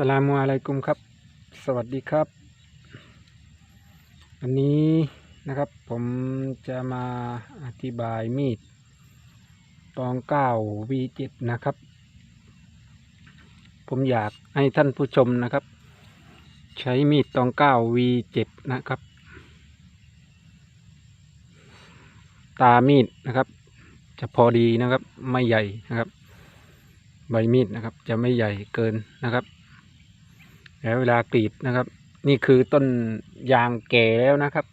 สลามุอะลัยกุมครับ สวัสดีครับอันนี้นะครับผมจะมาอธิบายมีดตองเก้า V7 นะครับ ผมอยากให้ท่านผู้ชมนะครับ ใช้มีดตองเก้า V7 นะครับ ตามีดนะครับ จะพอดีนะครับ ไม่ใหญ่นะครับ ใบมีดนะครับ จะไม่ใหญ่เกินนะครับ แล้วเวลากรีดนะครับ นี่คือต้นยางแก่แล้วนะครับ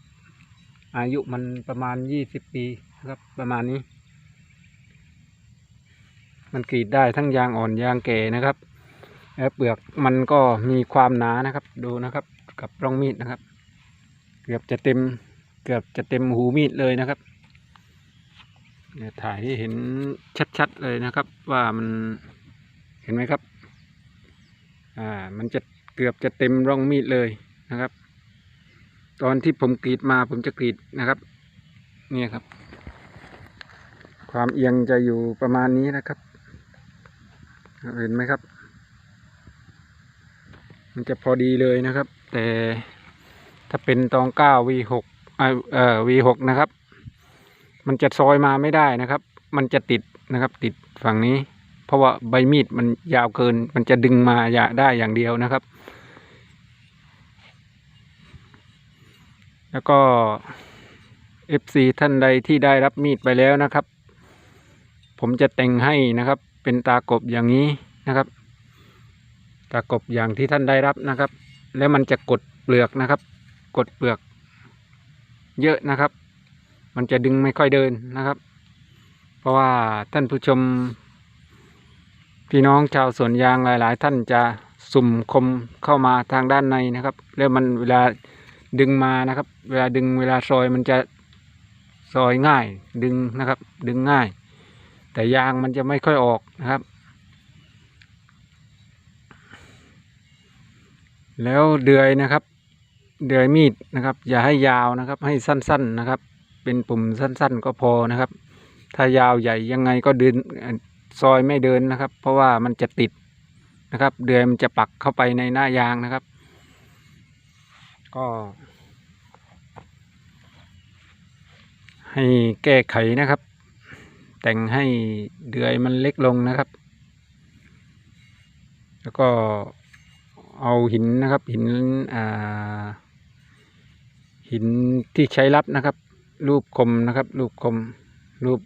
อายุมันประมาณยี่สิบปีนะครับ ประมาณนี้ มันกรีดได้ทั้งยางอ่อนยางแก่นะครับแล้วเปลือกมันก็มีความหนานะครับ ดูนะครับกับร่องมีดนะครับ เกือบจะเต็ม เกือบจะเต็มหูมีดเลยนะครับเดี๋ยวถ่ายให้เห็นชัดๆเลยนะครับ ว่ามันเห็นไหมครับ อ่า มันจะ เกือบจะเต็มร่องมีดเลยนะครับ ตอนที่ผมกรีดมาผมจะกรีดนะครับ เนี่ยครับ ความเอียงจะอยู่ประมาณนี้นะครับ เห็นไหมครับ มันจะพอดีเลยนะครับ แต่ถ้าเป็นตองเก้า V6 เอ่อ V6 นะครับ มันจะซอยมาไม่ได้นะครับ มันจะติดนะครับ ติดฝั่งนี้ เพราะว่าใบมีดมันยาวเกิน มันจะดึงมาอย่าได้อย่างเดียวนะครับ แล้วก็ FC ท่านใดที่ได้รับมีดไปแล้วนะครับ ผมจะแต่งให้นะครับ เป็นตากบอย่างนี้นะครับ ตากบอย่างที่ท่านได้รับนะครับ แล้วมันจะกดเปลือกนะครับ กดเปลือก เยอะนะครับ มันจะดึงไม่ค่อยเดินนะครับ เพราะว่าท่านผู้ชม พี่น้องชาวสวนยางหลาย ๆ ท่านจะสุ่มคมเข้ามาทางด้านในนะครับ แล้วมันเวลา ดึงมานะครับ เวลาดึงเวลาซอยมันจะซอยง่าย ดึงนะครับ ดึงง่าย แต่ยางมันจะไม่ค่อยออกนะครับ แล้วเดือยนะครับ เดือยมีดนะครับ อย่าให้ยาวนะครับ ให้สั้น ๆนะครับ เป็นปุ่มสั้น ๆ ก็พอนะครับ ถ้ายาวใหญ่ยังไงก็ดึงซอยไม่เดินนะครับ เพราะว่ามันจะติดนะครับ เดือยมันจะปักเข้าไปในหน้ายางนะครับ ก็ ให้แก้ไขนะครับ แต่งให้เดือยมันเล็กลงนะครับ แล้วก็เอาหินนะครับหินอ่าหินที่ใช้รับนะครับ รูปคมนะครับ รูปคมรูป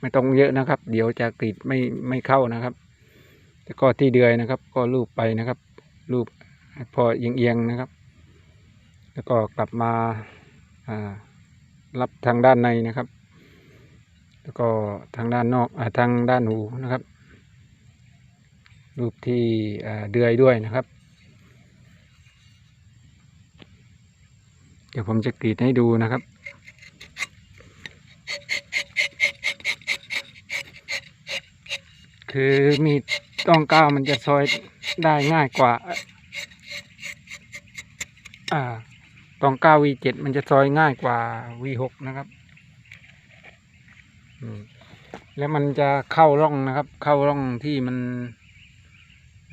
ไม่ต้องเยอะนะครับ เดี๋ยวจะกรีดไม่ไม่เข้านะครับแล้วก็ที่เดือยนะครับ ก็รูปไปนะครับ รูปพอเอียงๆนะครับ แล้วก็กลับมาอ่า รับทางด้านในนะครับ แล้วก็ทางด้านนอกอทางด้านหูนะครับ รูปที่เดือยด้วยนะครับ เดี๋ยวผมจะกรีดให้ดูนะครับคือมีดต้องก้าวมันจะซอยได้ง่ายกว่า อ่า ตองก้าว V7 มันจะซอยง่ายกว่า V6 นะครับแล้วมันจะเข้าร่องนะครับ เข้าร่องที่มัน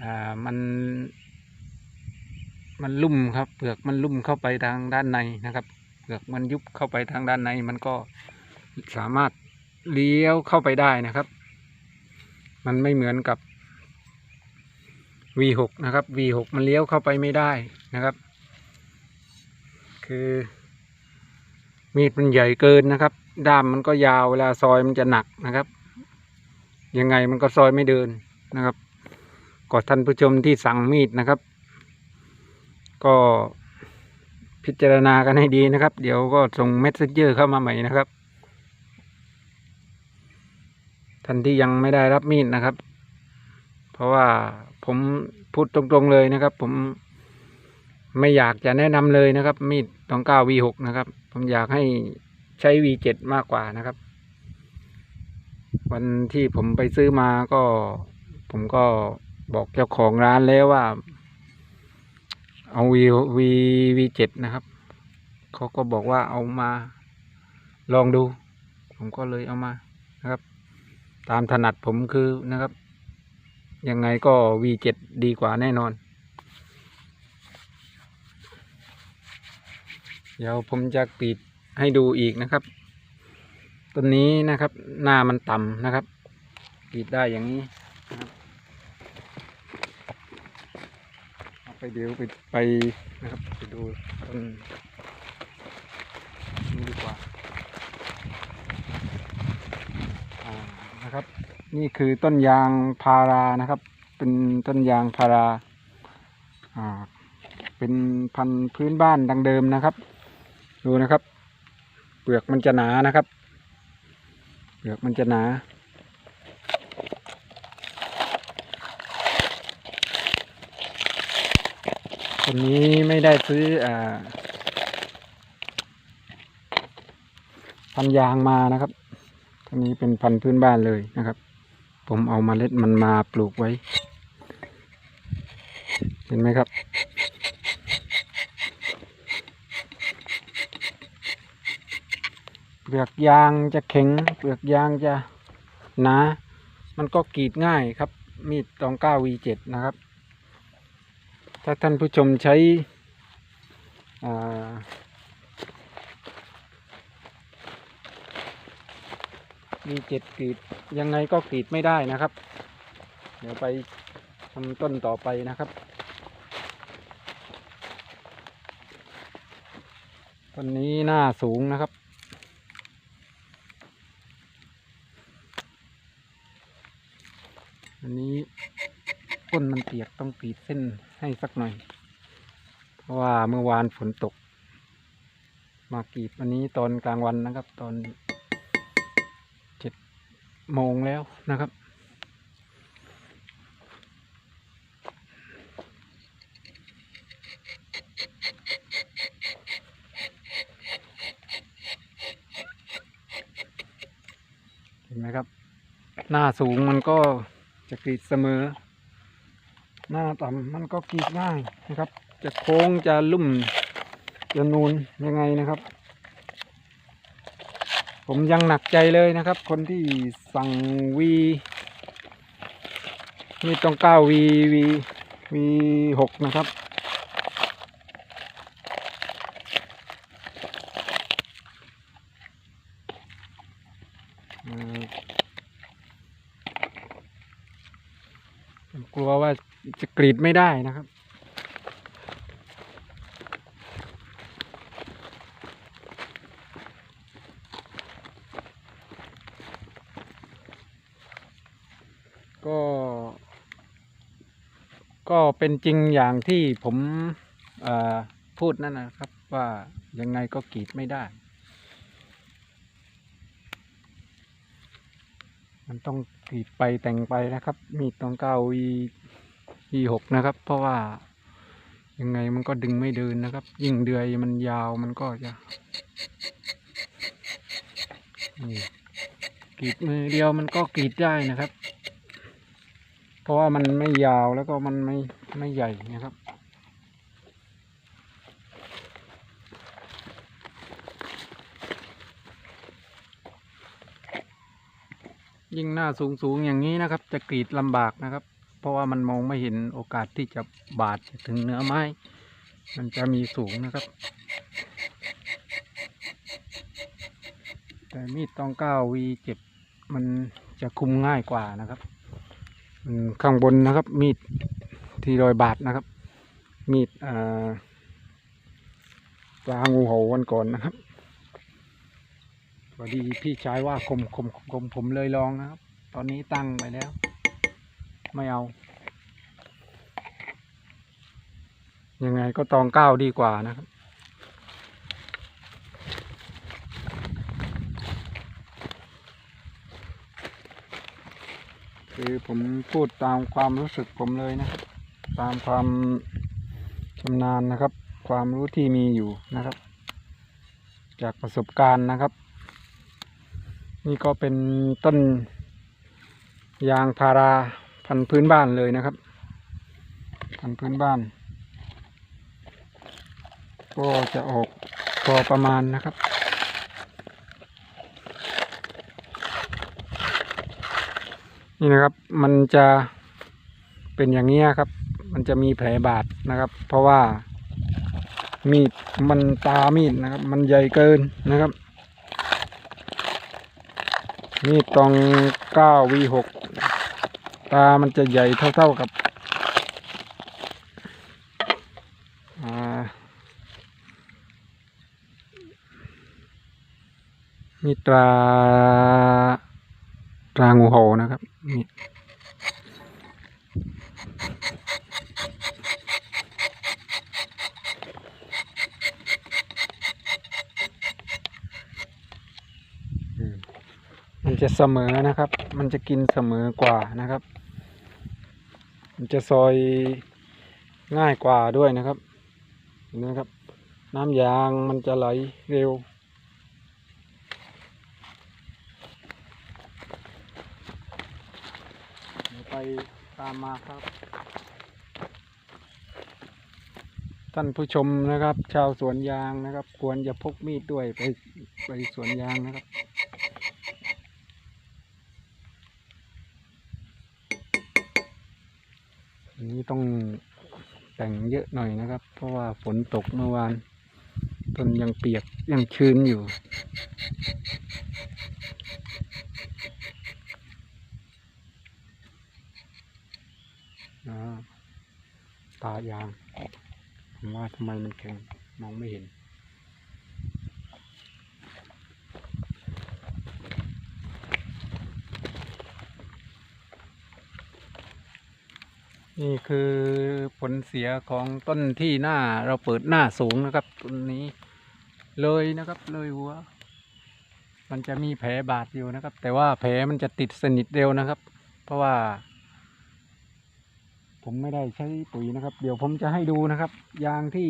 อ่า มัน มันลุ่มครับ เปลือกมันลุ่มเข้าไปทางด้านในนะครับ เปลือกมันยุบเข้าไปทางด้านใน มันก็สามารถเลี้ยวเข้าไปได้นะครับ มันไม่เหมือนกับ V6 นะครับ V6 มันเลี้ยวเข้าไปไม่ได้นะครับ คือ มีดมันใหญ่เกินนะครับ ด้ามมันก็ยาวเวลาซอยมันจะหนักนะครับ ยังไงมันก็ซอยไม่เดินนะครับก็ท่านผู้ชมที่สั่งมีดนะครับ ก็พิจารณากันให้ดีนะครับ เดี๋ยวก็ส่งเมสเซจเจอร์เข้ามาใหม่นะครับ ท่านที่ยังไม่ได้รับมีดนะครับ เพราะว่าผมพูดตรงๆเลยนะครับ ผม ไม่อยากจะแนะนำเลยนะครับ มีดตองเก้า V6 นะครับ ผมอยากให้ใช้ V7 มากกว่านะครับ วันที่ผมไปซื้อมาก็ ผมก็บอกเจ้าของร้านแล้วว่า เอา V V V7 นะครับเขาก็บอกว่าเอามาลองดู ผมก็เลยเอามานะครับ ตามถนัดผมคือนะครับ ยังไงก็ V7 ดีกว่าแน่นอน เดี๋ยวผมจะกรีดให้ดูอีกนะครับต้นนี้นะครับ หน้ามันต่ำนะครับกรีดได้อย่างนี้นะครับไปเดี๋ยวไปไปนะครับไปดูต้นนี้ดีกว่าอ่านะครับ นี่คือต้นยางพารานะครับ เป็นต้นยางพารา อ่า เป็นพันธุ์พื้นบ้านดังเดิมนะครับ ดูนะครับ เปลือกมันจะหนานะครับ เปลือกมันจะหนา คนนี้ไม่ได้ซื้ออ่าพันยางมานะครับอันนี้เป็นพันธุ์พื้นบ้านเลยนะครับ ผมเอามาเล็ดมันมาปลูกไว้ เห็นไหมครับ เป ลือกยางจะแข็ง เปลือกยางจะหนา มันก็กรีดง่ายครับ มีดตองเก้า V7 นะครับ ถ้าท่านผู้ชมใช้มีเจ็ดกรีดยังไงก็กรีดไม่ได้นะครับ เดี๋ยวไปทำต้นต่อไปนะครับ ต้นนี้หน้าสูงนะครับ อันนี้ต้นมันเปียกต้องกรีดเส้นให้สักหน่อย เพราะว่าเมื่อวานฝนตก มากรีดวันนี้ตอนกลางวันนะครับ ตอนเจ็ดโมงแล้วนะครับเห็นไหมครับ หน้าสูงมันก็ จะกรีดเสมอ หน้าต่ำมันก็กรีดง่ายนะครับ จะโค้งจะลุ่มจะนูนยังไงนะครับ ผมยังหนักใจเลยนะครับ คนที่สั่งวีนี่ต้องเก้าวีวีวีหกนะครับ อืมผมกลัวว่า จะกรีดไม่ได้นะครับ ก็ ก็เป็นจริงอย่างที่ผมพูดนั่นนะครับว่ายังไงก็กรีดไม่ได้ มันต้องกรีดไปแต่งไปนะครับ มีดตองเก้าวี วีหกนะครับ เพราะว่ายังไงมันก็ดึงไม่เดินนะครับ ยิ่งเดือยมันยาวมันก็จะกรีดมือเดียวมันก็กรีดได้นะครับ เพราะว่ามันไม่ยาวแล้วก็มันไม่ไม่ใหญ่นะครับยิ่งหน้าสูงสูงๆอย่างนี้นะครับ จะกรีดลำบากนะครับ เพราะว่ามันมองไม่เห็นโอกาสที่จะบาดถึงเนื้อไม้ มันจะมีสูงนะครับ แต่มีดตองเก้าวีเจ็บมันจะคุมง่ายกว่านะครับข้างบนนะครับ มีดที่รอยบาดนะครับ มีดอาปลางูเห่าวันก่อนนะครับพอดีพี่ชายว่าคมคมคมคมผมเลยลองนะครับ ตอนนี้ตั้งไปแล้ว ไม่เอา ยังไงก็ตองเก้าดีกว่านะครับ คือผมพูดตามความรู้สึกผมเลยนะครับ ตามความชำนาญนะครับ ความรู้ที่มีอยู่นะครับ จากประสบการณ์นะครับ นี่ก็เป็นต้นยางพารา พันธุ์พื้นบ้านเลยนะครับ พันธุ์พื้นบ้าน ก็จะออกพอประมาณนะครับนี่นะครับมันจะเป็นอย่างนี้ครับ มันจะมีแผลบาดนะครับ เพราะว่ามีดมันตามีดนะครับ มันใหญ่เกินนะครับ มีดตองเก้าวีหก ตามันจะใหญ่เท่าๆกับอ่ามีดตราตรางูเห่านะครับมีดอืมมันจะเสมอนะครับ มันจะกินเสมอกว่านะครับ มันจะซอยง่ายกว่าด้วยนะครับเห็นไหมครับ น้ำยางมันจะไหลเร็วเดี๋ยวไปตามมาครับ ท่านผู้ชมนะครับ ชาวสวนยางนะครับ ควรจะพกมีดด้วยไปไปสวนยางนะครับ อั นี้ต้องแต่งเยอะหน่อยนะครับ เพราะว่าฝนตกเมื่อวานต้นยังเปียกยังชื้นอยู่อ่าตายาง ผมว่าทำไมมันแข็งมองไม่เห็น นี่คือผลเสียของต้นที่หน้าเราเปิดหน้าสูงนะครับต้นนี้ เลยนะครับเลยหัว มันจะมีแผลบาดอยู่นะครับ แต่ว่าแผลมันจะติดสนิทเร็วนะครับ เพราะว่า ผมไม่ได้ใช้ปุ๋ยนะครับ เดี๋ยวผมจะให้ดูนะครับ ยางที่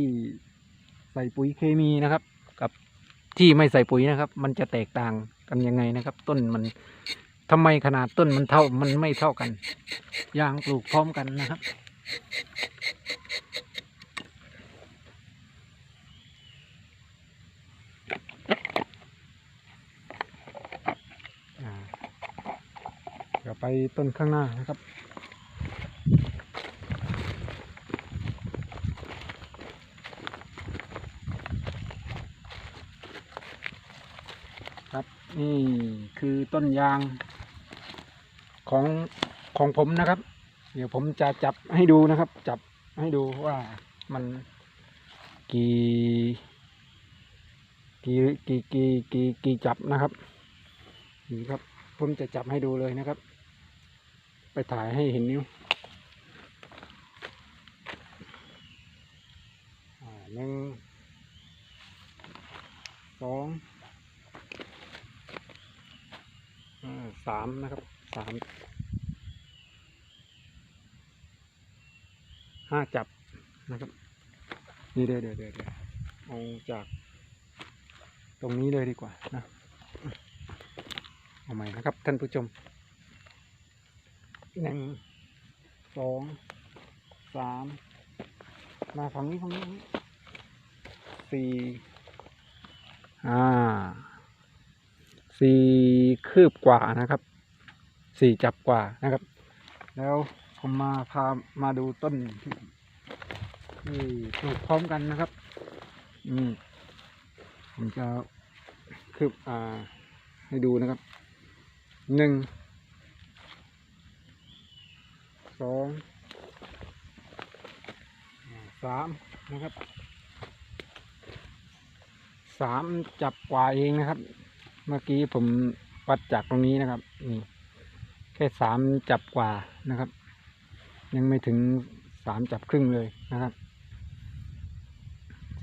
ใส่ปุ๋ยเคมีนะครับ กับที่ไม่ใส่ปุ๋ยนะครับ มันจะแตกต่างกันยังไงนะครับ ต้นมัน ทำไมขนาดต้นมันเท่ามันไม่เท่ากัน ยางปลูกพร้อมกันนะครับ เดี๋ยวไปต้นข้างหน้านะครับครับนี่คือต้นยาง ของของผมนะครับ เดี๋ยวผมจะจับให้ดูนะครับ จับให้ดูว่ามันกี่กี่กี่กี่กี่กี่จับนะครับนี่ครับ ผมจะจับให้ดูเลยนะครับ ไปถ่ายให้เห็นนิ้วหนึ่งสองสามนะครับสาม ห้าจับนะครับ นี่เดี๋ยวเดี๋ยวเดี๋ยวเดี๋ยวเอาจากตรงนี้เลยดีกว่านะเอาใหม่นะครับท่านผู้ชมหนึ่งสองสามมาฝั่งนี้ฝั่งนี้ฝั่งนี้สี่อ่าสี่คืบกว่านะครับสี่จับกว่านะครับ แล้ว ผมมาพามาดูต้นที่ปลูกพร้อมกันนะครับ อืมผมจะคืบอ่า ให้ดูนะครับ หนึ่ง สอง สามนะครับ สามจับกว่าเองนะครับ เมื่อกี้ผมวัดจากตรงนี้นะครับ นี่ แค่สามจับกว่านะครับ ยังไม่ถึงสามจับครึ่งเลยนะครับ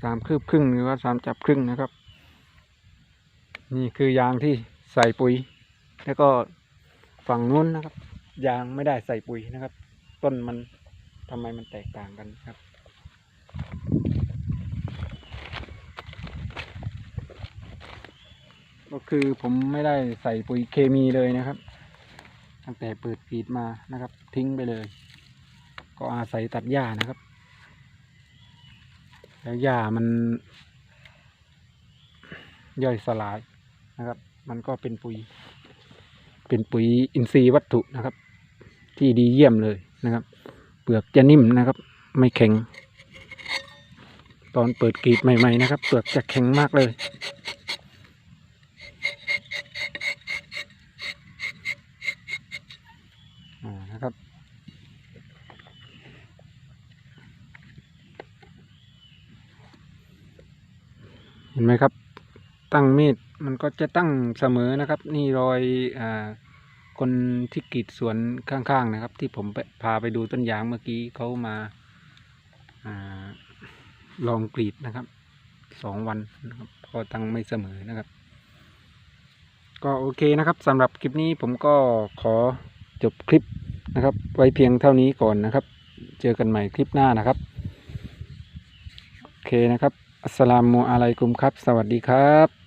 สามคืบครึ่งหรือว่าสามจับครึ่งนะครับ นี่คือยางที่ใส่ปุ๋ย แล้วก็ฝั่งนู้นนะครับ ยางไม่ได้ใส่ปุ๋ยนะครับ ต้นมันทำไมมันแตกต่างกันครับก็คือผมไม่ได้ใส่ปุ๋ยเคมีเลยนะครับ ตั้งแต่เปิดกรีดมานะครับ ทิ้งไปเลย ก็อาศัยตัดหญ้านะครับ แล้วหญ้ามัน ย่อยสลายนะครับ มันก็เป็นปุ๋ย เป็นปุ๋ยอินทรีย์วัตถุนะครับ ที่ดีเยี่ยมเลยนะครับ เปลือกจะนิ่มนะครับ ไม่แข็ง ตอนเปิดกรีดใหม่ ๆ นะครับ เปลือกจะแข็งมากเลย อ่านะครับ เห็นไหมครับ ตั้งมีดมันก็จะตั้งเสมอนะครับ นี่รอยอคนที่กรีดสวนข้างๆนะครับ ที่ผมไปพาไปดูต้นยางเมื่อกี้เขามาอาลองกรีดนะครับสองวันนะครับก็ตั้งไม่เสมอนะครับ ก็โอเคนะครับสำหรับคลิปนี้ผมก็ขอจบคลิปนะครับ ไว้เพียงเท่านี้ก่อนนะครับ เจอกันใหม่คลิปหน้านะครับ โอเคนะครับ อัสสลามุอะลัยกุมครับ สวัสดีครับ